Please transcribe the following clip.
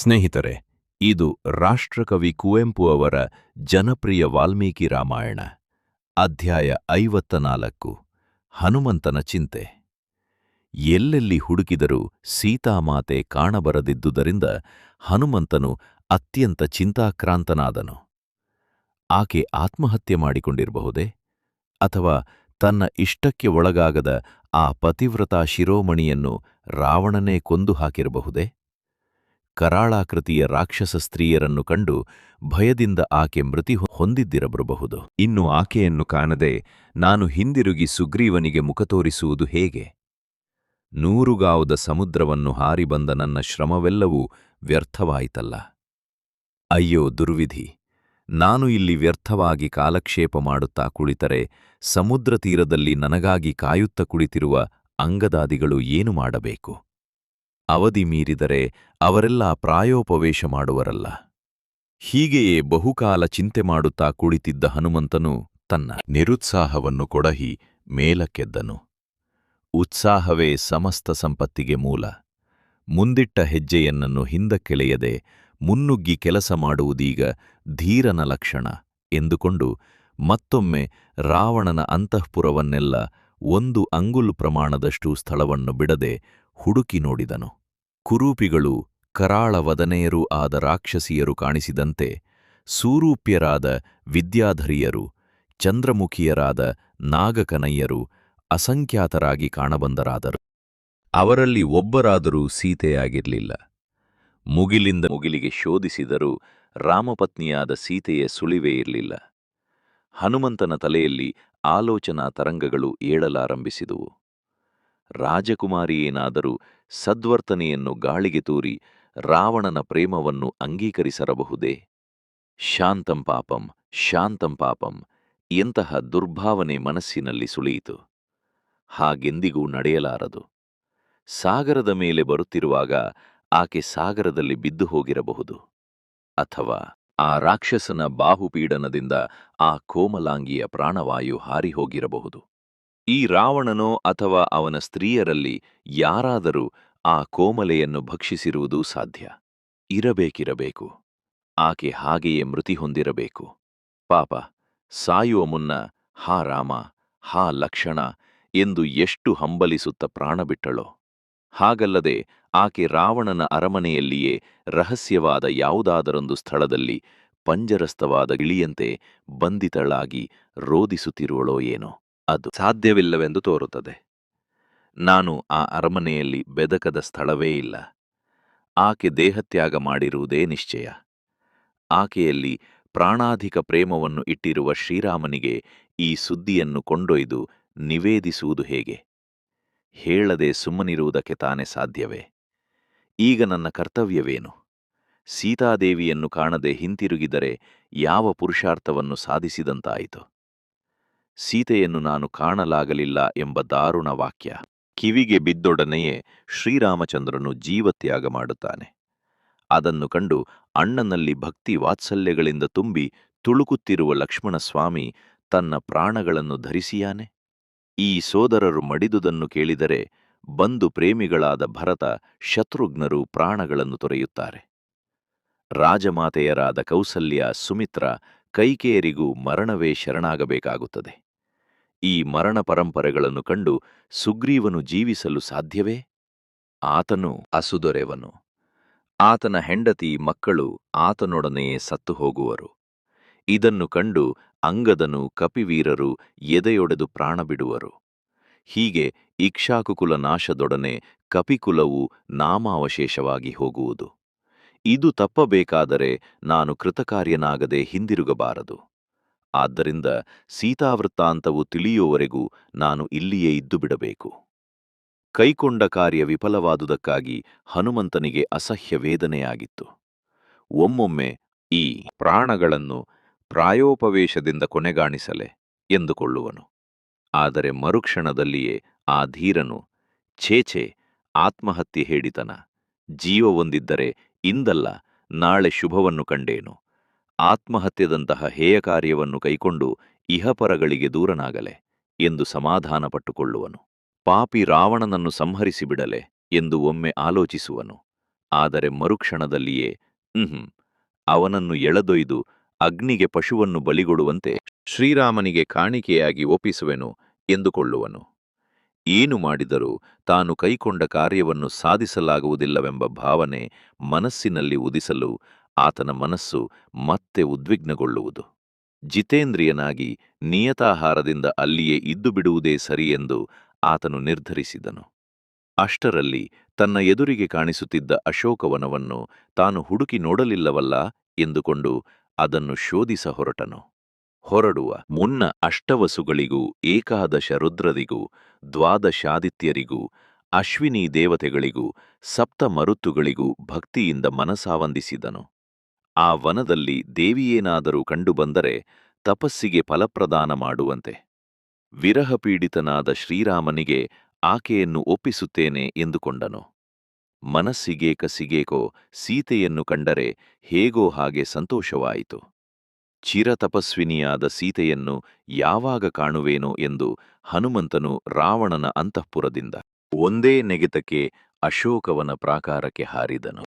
ಸ್ನೇಹಿತರೆ, ಇದು ರಾಷ್ಟ್ರಕವಿ ಕುವೆಂಪು ಅವರ ಜನಪ್ರಿಯ ವಾಲ್ಮೀಕಿ ರಾಮಾಯಣ, ಅಧ್ಯಾಯ ಐವತ್ತ ನಾಲ್ಕು ಹನುಮಂತನ ಚಿಂತೆ. ಎಲ್ಲೆಲ್ಲಿ ಹುಡುಕಿದರೂ ಸೀತಾಮಾತೆ ಕಾಣಬರದಿದ್ದುದರಿಂದ ಹನುಮಂತನು ಅತ್ಯಂತ ಚಿಂತಾಕ್ರಾಂತನಾದನು. ಆಕೆ ಆತ್ಮಹತ್ಯೆ ಮಾಡಿಕೊಂಡಿರಬಹುದೇ? ಅಥವಾ ತನ್ನ ಇಷ್ಟಕ್ಕೆ ಒಳಗಾಗದ ಆ ಪತಿವ್ರತಾ ಶಿರೋಮಣಿಯನ್ನು ರಾವಣನೇ ಕೊಂದು ಹಾಕಿರಬಹುದೇ? ಕರಾಳಾಕೃತಿಯ ರಾಕ್ಷಸ ಸ್ತ್ರೀಯರನ್ನು ಕಂಡು ಭಯದಿಂದ ಆಕೆ ಮೃತಿ ಹೊಂದಿದ್ದಿರಬರಬಹುದು. ಇನ್ನು ಆಕೆಯನ್ನು ಕಾಣದೆ ನಾನು ಹಿಂದಿರುಗಿ ಸುಗ್ರೀವನಿಗೆ ಮುಖ ತೋರಿಸುವುದು ಹೇಗೆ? ನೂರುಗಾವುದ ಸಮುದ್ರವನ್ನು ಹಾರಿ ಬಂದ ನನ್ನ ಶ್ರಮವೆಲ್ಲವೂ ವ್ಯರ್ಥವಾಯಿತಲ್ಲ. ಅಯ್ಯೋ ದುರ್ವಿಧಿ, ನಾನು ಇಲ್ಲಿ ವ್ಯರ್ಥವಾಗಿ ಕಾಲಕ್ಷೇಪ ಮಾಡುತ್ತಾ ಕುಳಿತರೆ ಸಮುದ್ರ ತೀರದಲ್ಲಿ ನನಗಾಗಿ ಕಾಯುತ್ತ ಕುಳಿತಿರುವ ಅಂಗದಾದಿಗಳು ಏನು ಮಾಡಬೇಕು? ಅವಧಿ ಮೀರಿದರೆ ಅವರೆಲ್ಲ ಪ್ರಾಯೋಪವೇಶ ಮಾಡುವರಲ್ಲ. ಹೀಗೆಯೇ ಬಹುಕಾಲ ಚಿಂತೆ ಮಾಡುತ್ತಾ ಕುಳಿತಿದ್ದ ಹನುಮಂತನು ತನ್ನ ನಿರುತ್ಸಾಹವನ್ನು ಕೊಡಹಿ ಮೇಲಕ್ಕೆದ್ದನು. ಉತ್ಸಾಹವೇ ಸಮಸ್ತ ಸಂಪತ್ತಿಗೆ ಮೂಲ. ಮುಂದಿಟ್ಟ ಹೆಜ್ಜೆಯನ್ನನ್ನು ಹಿಂದಕ್ಕೆಳೆಯದೆ ಮುನ್ನುಗ್ಗಿ ಕೆಲಸ ಮಾಡುವುದೀಗ ಧೀರನ ಲಕ್ಷಣ ಎಂದುಕೊಂಡು ಮತ್ತೊಮ್ಮೆ ರಾವಣನ ಅಂತಃಪುರವನ್ನೆಲ್ಲ ಒಂದು ಅಂಗುಲು ಪ್ರಮಾಣದಷ್ಟು ಸ್ಥಳವನ್ನು ಬಿಡದೆ ಹುಡುಕಿ ನೋಡಿದನು. ಕುರೂಪಿಗಳು ಕರಾಳವದನೆಯರೂ ಆದ ರಾಕ್ಷಸಿಯರು ಕಾಣಿಸಿದಂತೆ ಸೂರೂಪ್ಯರಾದ ವಿದ್ಯಾಧರಿಯರು, ಚಂದ್ರಮುಖಿಯರಾದ ನಾಗಕನಯ್ಯರು ಅಸಂಖ್ಯಾತರಾಗಿ ಕಾಣಬಂದರಾದರು. ಅವರಲ್ಲಿ ಒಬ್ಬರಾದರೂ ಸೀತೆಯಾಗಿರಲಿಲ್ಲ. ಮುಗಿಲಿಂದ ಮುಗಿಲಿಗೆ ಶೋಧಿಸಿದರೂ ರಾಮಪತ್ನಿಯಾದ ಸೀತೆಯ ಸುಳಿವೇ ಇರಲಿಲ್ಲ. ಹನುಮಂತನ ತಲೆಯಲ್ಲಿ ಆಲೋಚನಾ ತರಂಗಗಳು ಏಳಲಾರಂಭಿಸಿದುವು. ರಾಜಕುಮಾರಿಯೇನಾದರೂ ಸದ್ವರ್ತನೆಯನ್ನು ಗಾಳಿಗೆ ತೂರಿ ರಾವಣನ ಪ್ರೇಮವನ್ನು ಅಂಗೀಕರಿಸರಬಹುದೇ? ಶಾಂತಂ ಪಾಪಂ ಶಾಂತಂ ಪಾಪಂ, ಎಂತಹ ದುರ್ಭಾವನೆ ಮನಸ್ಸಿನಲ್ಲಿ ಸುಳಿಯಿತು. ಹಾಗೆಂದಿಗೂ ನಡೆಯಲಾರದು. ಸಾಗರದ ಮೇಲೆ ಬರುತ್ತಿರುವಾಗ ಆಕೆ ಸಾಗರದಲ್ಲಿ ಬಿದ್ದು ಹೋಗಿರಬಹುದು. ಅಥವಾ ಆ ರಾಕ್ಷಸನ ಬಾಹುಪೀಡನದಿಂದ ಆ ಕೋಮಲಾಂಗಿಯ ಪ್ರಾಣವಾಯು ಹಾರಿಹೋಗಿರಬಹುದು ಈ ರಾವಣನೋ ಅಥವಾ ಅವನ ಸ್ತ್ರೀಯರಲ್ಲಿ ಯಾರಾದರೂ ಆ ಕೋಮಲೆಯನ್ನು ಭಕ್ಷಿಸಿರುವುದು ಸಾಧ್ಯ? ಇರಬೇಕಿರಬೇಕು. ಆಕೆ ಹಾಗೆಯೇ ಮೃತಿ ಹೊಂದಿರಬೇಕು. ಪಾಪ, ಸಾಯುವ ಮುನ್ನ, ಹಾ ರಾಮ, ಹಾ ಲಕ್ಷಣ, ಎಂದು ಎಷ್ಟು ಹಂಬಲಿಸುತ್ತ ಪ್ರಾಣ ಬಿಟ್ಟಳೋ? ಹಾಗಲ್ಲದೆ ಆಕೆ ರಾವಣನ ಅರಮನೆಯಲ್ಲಿಯೇ ರಹಸ್ಯವಾದ ಯಾವುದಾದರೊಂದು ಸ್ಥಳದಲ್ಲಿ ಪಂಜರಸ್ಥವಾದ ಗಿಳಿಯಂತೆ ಬಂಧಿತಳಾಗಿ ರೋದಿಸುತ್ತಿರುವಳೋ ಏನೋ? ಅದು ಸಾಧ್ಯವಿಲ್ಲವೆಂದು ತೋರುತ್ತದೆ. ನಾನು ಆ ಅರಮನೆಯಲ್ಲಿ ಬೆದಕದ ಸ್ಥಳವೇ ಇಲ್ಲ. ಆಕೆ ದೇಹತ್ಯಾಗ ಮಾಡಿರುವುದೇ ನಿಶ್ಚಯ. ಆಕೆಯಲ್ಲಿ ಪ್ರಾಣಾಧಿಕ ಪ್ರೇಮವನ್ನು ಇಟ್ಟಿರುವ ಶ್ರೀರಾಮನಿಗೆ ಈ ಸುದ್ದಿಯನ್ನು ಕೊಂಡೊಯ್ದು ನಿವೇದಿಸುವುದು ಹೇಗೆ? ಹೇಳದೆ ಸುಮ್ಮನಿರುವುದಕ್ಕೆ ತಾನೇ ಸಾಧ್ಯವೇ? ಈಗ ನನ್ನ ಕರ್ತವ್ಯವೇನು? ಸೀತಾದೇವಿಯನ್ನು ಕಾಣದೆ ಹಿಂತಿರುಗಿದರೆ ಯಾವ ಪುರುಷಾರ್ಥವನ್ನು ಸಾಧಿಸಿದಂತಾಯಿತು? ಸೀತೆಯನ್ನು ನಾನು ಕಾಣಲಾಗಲಿಲ್ಲ ಎಂಬ ದಾರುಣ ವಾಕ್ಯ. ಕಿವಿಗೆ ಬಿದ್ದೊಡನೆಯೇ ಶ್ರೀರಾಮಚಂದ್ರನು ಜೀವತ್ಯಾಗ ಮಾಡುತ್ತಾನೆ. ಅದನ್ನು ಕಂಡು ಅಣ್ಣನಲ್ಲಿ ಭಕ್ತಿ ವಾತ್ಸಲ್ಯಗಳಿಂದ ತುಂಬಿ ತುಳುಕುತ್ತಿರುವ ಲಕ್ಷ್ಮಣಸ್ವಾಮಿ ತನ್ನ ಪ್ರಾಣಗಳನ್ನು ಧರಿಸಿಯಾನೆ? ಈ ಸೋದರರು ಮಡಿದುದನ್ನು ಕೇಳಿದರೆ ಬಂದು ಪ್ರೇಮಿಗಳಾದ ಭರತ ಶತ್ರುಘ್ನರು ಪ್ರಾಣಗಳನ್ನು ತೊರೆಯುತ್ತಾರೆ. ರಾಜಮಾತೆಯರಾದ ಕೌಸಲ್ಯ, ಸುಮಿತ್ರ ಕೈಕೇರಿಗೂ ಮರಣವೇ ಶರಣಾಗಬೇಕಾಗುತ್ತದೆ. ಈ ಮರಣ ಪರಂಪರೆಗಳನ್ನು ಕಂಡು ಸುಗ್ರೀವನು ಜೀವಿಸಲು ಸಾಧ್ಯವೇ? ಆತನು ಅಸುದೊರೆವನು. ಆತನ ಹೆಂಡತಿ ಮಕ್ಕಳು ಆತನೊಡನೆಯೇ ಸತ್ತು ಹೋಗುವರು. ಇದನ್ನು ಕಂಡು ಅಂಗದನು ಕಪಿವೀರರು ಎದೆಯೊಡೆದು ಪ್ರಾಣ ಬಿಡುವರು ಹೀಗೆ ಇಕ್ಷಾಕುಕುಲ ನಾಶದೊಡನೆ ಕಪಿಕುಲವು ನಾಮಾವಶೇಷವಾಗಿ ಹೋಗುವುದು. ಇದು ತಪ್ಪಬೇಕಾದರೆ ನಾನು ಕೃತಕಾರ್ಯನಾಗದೆ ಹಿಂದಿರುಗಬಾರದು. ಆದ್ದರಿಂದ ಸೀತಾವೃತ್ತಾಂತವು ತಿಳಿಯುವವರೆಗೂ ನಾನು ಇಲ್ಲಿಯೇ ಇದ್ದು ಬಿಡಬೇಕು ಕೈಕೊಂಡ ಕಾರ್ಯ ವಿಫಲವಾದುದಕ್ಕಾಗಿ ಹನುಮಂತನಿಗೆ ಅಸಹ್ಯ ವೇದನೆಯಾಗಿತ್ತು. ಒಮ್ಮೊಮ್ಮೆ ಈ ಪ್ರಾಣಗಳನ್ನು ಪ್ರಾಯೋಪವೇಶದಿಂದ ಕೊನೆಗಾಣಿಸಲೆ ಎಂದುಕೊಳ್ಳುವನು. ಆದರೆ ಮರುಕ್ಷಣದಲ್ಲಿಯೇ ಆ ಧೀರನು ಛೇಛೆ ಆತ್ಮಹತ್ಯೆ ಹೇಳಿತನ. ಜೀವವೊಂದಿದ್ದರೆ ಇಂದಲ್ಲ ನಾಳೆ ಶುಭವನ್ನು ಕಂಡೇನು. ಆತ್ಮಹತ್ಯೆದಂತಹ ಹೇಯ ಕಾರ್ಯವನ್ನು ಕೈಕೊಂಡು ಇಹಪರಗಳಿಗೆ ದೂರನಾಗಲೆ ಎಂದು ಸಮಾಧಾನಪಟ್ಟುಕೊಳ್ಳುವನು. ಪಾಪಿ ರಾವಣನನ್ನು ಸಂಹರಿಸಿಬಿಡಲೆ ಎಂದು ಒಮ್ಮೆ ಆಲೋಚಿಸುವನು. ಆದರೆ ಮರುಕ್ಷಣದಲ್ಲಿಯೇ ಹ್ಮ್ ಅವನನ್ನು ಎಳೆದೊಯ್ದು ಅಗ್ನಿಗೆ ಪಶುವನ್ನು ಬಲಿಗೊಡುವಂತೆ ಶ್ರೀರಾಮನಿಗೆ ಕಾಣಿಕೆಯಾಗಿ ಒಪ್ಪಿಸುವೆನು ಎಂದುಕೊಳ್ಳುವನು. ಏನು ಮಾಡಿದರೂ ತಾನು ಕೈಕೊಂಡ ಕಾರ್ಯವನ್ನು ಸಾಧಿಸಲಾಗುವುದಿಲ್ಲವೆಂಬ ಭಾವನೆ ಮನಸ್ಸಿನಲ್ಲಿ ಉದಿಸಲು ಆತನ ಮನಸ್ಸು ಮತ್ತೆ ಉದ್ವಿಗ್ನಗೊಳ್ಳುವುದು. ಜಿತೇಂದ್ರಿಯನಾಗಿ ನಿಯತಾಹಾರದಿಂದ ಅಲ್ಲಿಯೇ ಇದ್ದು ಬಿಡುವುದೇ ಸರಿ ಎಂದು ಆತನು ನಿರ್ಧರಿಸಿದನು. ಅಷ್ಟರಲ್ಲಿ ತನ್ನ ಎದುರಿಗೆ ಕಾಣಿಸುತ್ತಿದ್ದ ಅಶೋಕವನವನ್ನು ತಾನು ಹುಡುಕಿ ನೋಡಲಿಲ್ಲವಲ್ಲ ಎಂದುಕೊಂಡು ಅದನ್ನು ಶೋಧಿಸ ಹೊರಟನು. ಹೊರಡುವ ಮುನ್ನ ಅಷ್ಟವಸುಗಳಿಗೂ, ಏಕಾದಶ ರುದ್ರರಿಗೂ, ದ್ವಾದಶಾದಿತ್ಯರಿಗೂ, ಅಶ್ವಿನಿ ದೇವತೆಗಳಿಗೂ, ಸಪ್ತ ಮರುತ್ತುಗಳಿಗೂ ಭಕ್ತಿಯಿಂದ ಮನಸಾವಂದಿಸಿದನು. ಆ ವನದಲ್ಲಿ ದೇವಿಯೇನಾದರೂ ಕಂಡುಬಂದರೆ ತಪಸ್ಸಿಗೆ ಫಲಪ್ರದಾನ ಮಾಡುವಂತೆ. ವಿರಹಪೀಡಿತನಾದ ಶ್ರೀರಾಮನಿಗೆ ಆಕೆಯನ್ನು ಒಪ್ಪಿಸುತ್ತೇನೆ ಎಂದುಕೊಂಡನು. ಮನಸ್ಸಿಗೆ ಕಸಿಗೇಕೋ, ಸೀತೆಯನ್ನು ಕಂಡರೆ ಹೇಗೋ ಹಾಗೆ ಸಂತೋಷವಾಯಿತು. ಚಿರತಪಸ್ವಿನಿಯಾದ ಸೀತೆಯನ್ನು ಯಾವಾಗ ಕಾಣುವೇನೋ ಎಂದು ಹನುಮಂತನು ರಾವಣನ ಅಂತಃಪುರದಿಂದ ಒಂದೇ ನೆಗೆತಕ್ಕೆ ಅಶೋಕವನ ಪ್ರಾಕಾರಕ್ಕೆ ಹಾರಿದನು.